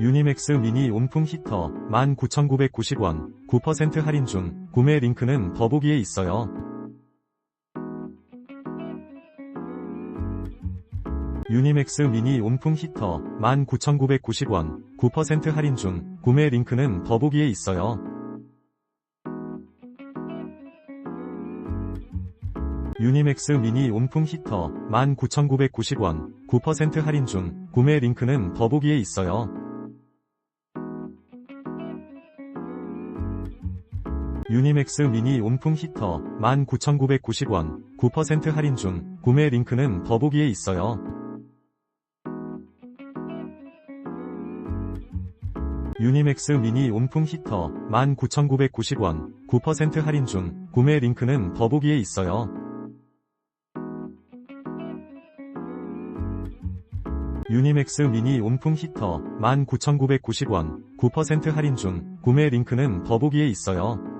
유니맥스 미니 온풍 히터 19,990원 9% 할인 중 구매 링크는 더보기에 있어요. 유니맥스 미니 온풍 히터 19,990원 9% 할인 중 구매 링크는 더보기에 있어요. 유니맥스 미니 온풍 히터 19,990원 9% 할인 중 구매 링크는 더보기에 있어요. 유니맥스 미니 온풍 히터 19,990원 9% 할인 중 구매 링크는 더보기에 있어요. 유니맥스 미니 온풍 히터 19,990원 9% 할인 중 구매 링크는 더보기에 있어요. 유니맥스 미니 온풍 히터 19,990원 9% 할인 중 구매 링크는 더보기에 있어요.